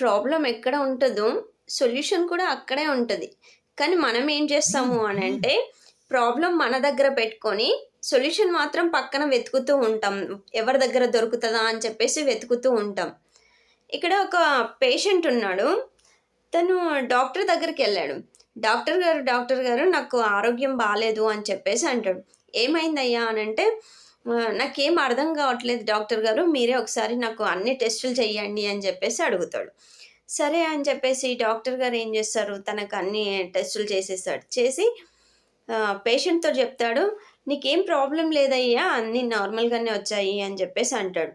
Problem ఎక్కడ ఉంటుందో solution కూడా అక్కడే ఉంటుంది. కానీ మనం ఏం చేస్తాము అని అంటే ప్రాబ్లం మన దగ్గర పెట్టుకొని సొల్యూషన్ మాత్రం పక్కన వెతుకుతూ ఉంటాం. ఎవరి దగ్గర దొరుకుతుందా అని చెప్పేసి వెతుకుతూ ఉంటాం. ఇక్కడ ఒక పేషెంట్ ఉన్నాడు. తను డాక్టర్ దగ్గరికి వెళ్ళాడు. డాక్టర్ గారు డాక్టర్ గారు నాకు ఆరోగ్యం బాగాలేదు అని చెప్పేసి అంటాడు. ఏమైందయ్యా అని అంటే నాకేం అర్థం కావట్లేదు డాక్టర్ గారు మీరే ఒకసారి నాకు అన్ని టెస్టులు చేయండి అని చెప్పేసి అడుగుతాడు. సరే అని చెప్పేసి డాక్టర్ గారు ఏం చేస్తారు? తనకు అన్ని టెస్టులు చేసేస్తాడు. చేసి పేషెంట్తో చెప్తాడు నీకేం ప్రాబ్లం లేదయ్యా అన్నీ నార్మల్గానే వచ్చాయి అని చెప్పేసి అంటాడు.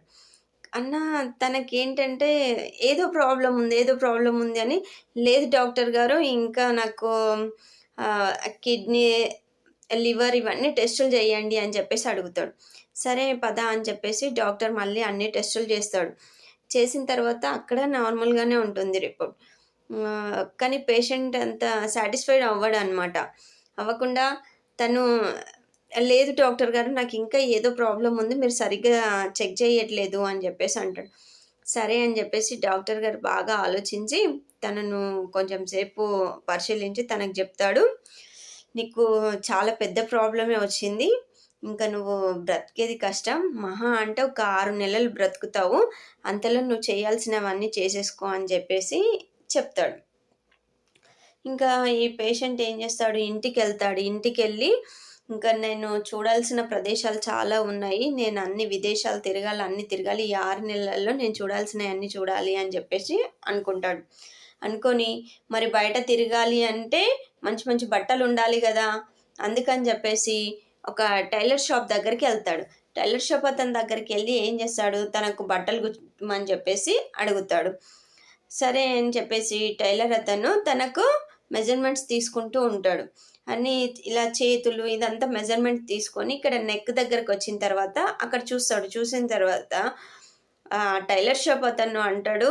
అన్న తనకేంటంటే ఏదో ప్రాబ్లం ఉంది ఏదో ప్రాబ్లం ఉంది అని. లేదు డాక్టర్ గారు ఇంకా నాకు కిడ్నీ లివర్ ఇవన్నీ టెస్టులు చేయండి అని చెప్పేసి అడుగుతాడు. సరే పద అని చెప్పేసి డాక్టర్ మళ్ళీ అన్ని టెస్టులు చేస్తాడు. చేసిన తర్వాత అక్కడ నార్మల్గానే ఉంటుంది రిపోర్ట్. కానీ పేషెంట్ అంత సాటిస్ఫైడ్ అవ్వడు అనమాట అవ్వకుండా తను లేదు డాక్టర్ గారు నాకు ఇంకా ఏదో ప్రాబ్లం ఉంది మీరు సరిగ్గా చెక్ చేయట్లేదు అని చెప్పేసి అంటాడు. సరే అని చెప్పేసి డాక్టర్ గారు బాగా ఆలోచించి తనను కొంచెం సేపు పరిశీలించి తనకు చెప్తాడు. నీకు చాలా పెద్ద ప్రాబ్లమే వచ్చింది. ఇంకా నువ్వు బ్రతికేది కష్టం. మహా అంటే ఒక ఆరు నెలలు బ్రతుకుతావు. అంతలో నువ్వు చేయాల్సినవన్నీ చేసేసుకో అని చెప్పేసి చెప్తాడు. ఇంకా ఈ పేషెంట్ ఏం చేస్తాడు? ఇంటికి వెళ్తాడు ఇంటికి వెళ్ళి ఇంకా నేను చూడాల్సిన ప్రదేశాలు చాలా ఉన్నాయి. నేను అన్ని విదేశాలు తిరగాలి అన్ని తిరగాలి. ఈ ఆరు నెలల్లో నేను చూడాల్సినవి అన్ని చూడాలి అని చెప్పేసి అనుకుంటాడు. అనుకొని మరి బయట తిరగాలి అంటే మంచి మంచి బట్టలు ఉండాలి కదా. అందుకని చెప్పేసి ఒక టైలర్ షాప్ దగ్గరికి వెళ్తాడు. టైలర్ షాప్ అతని దగ్గరికి వెళ్ళి ఏం చేస్తాడు? తనకు బట్టలు కుట్టమని చెప్పేసి అడుగుతాడు. సరే అని చెప్పేసి టైలర్ అతను తనకు మెజర్మెంట్స్ తీసుకుంటూ ఉంటాడు. అన్ని ఇలా చేతులు ఇదంతా మెజర్మెంట్ తీసుకొని ఇక్కడ నెక్ దగ్గరకు వచ్చిన తర్వాత అక్కడ చూస్తాడు. చూసిన తర్వాత టైలర్ షాప్ అతను అంటాడు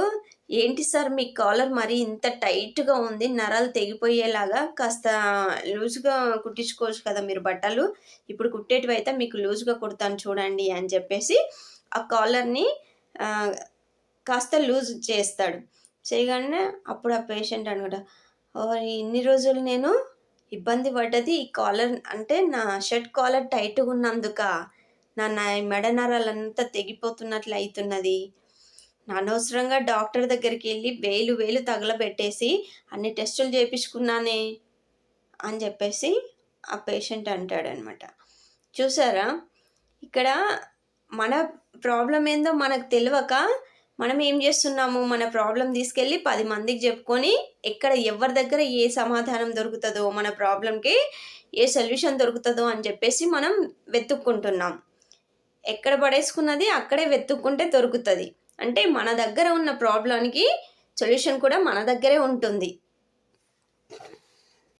ఏంటి సార్ మీ కాలర్ మరి ఇంత టైట్గా ఉంది నరాలు తెగిపోయేలాగా కాస్త లూజ్గా కుట్టించుకోవచ్చు కదా మీరు బట్టలు ఇప్పుడు కుట్టేటివి అయితే మీకు లూజ్గా కుడతాను చూడండి అని చెప్పేసి ఆ కాలర్ని కాస్త లూజ్ చేస్తాడు. చేయగానే అప్పుడు ఆ పేషెంట్ అనుకుంటా ఇన్ని రోజులు నేను ఇబ్బంది పడ్డది ఈ కాలర్ అంటే నా షర్ట్ కాలర్ టైట్గా ఉన్నందుక. నా నా మెడ నరాలంతా తెగిపోతున్నట్లు అవుతున్నది అనవసరంగా డాక్టర్ దగ్గరికి వెళ్ళి వేలు వేలు తగలబెట్టేసి అన్ని టెస్టులు చేయించుకున్నానే అని చెప్పేసి ఆ పేషెంట్ అంటాడనమాట. చూసారా? ఇక్కడ మన ప్రాబ్లం ఏందో మనకు తెలియక మనం ఏం చేస్తున్నాము? మన ప్రాబ్లం తీసుకెళ్ళి పది మందికి చెప్పుకొని ఎక్కడ ఎవరి దగ్గర ఏ సమాధానం దొరుకుతుందో మన ప్రాబ్లంకి ఏ సొల్యూషన్ దొరుకుతుందో అని చెప్పేసి మనం వెతుక్కుంటున్నాం. ఎక్కడ పడేసుకున్నది అక్కడే వెతుక్కుంటే దొరుకుతుంది. అంటే మన దగ్గర ఉన్న ప్రాబ్లంకి సొల్యూషన్ కూడా మన దగ్గరే ఉంటుంది.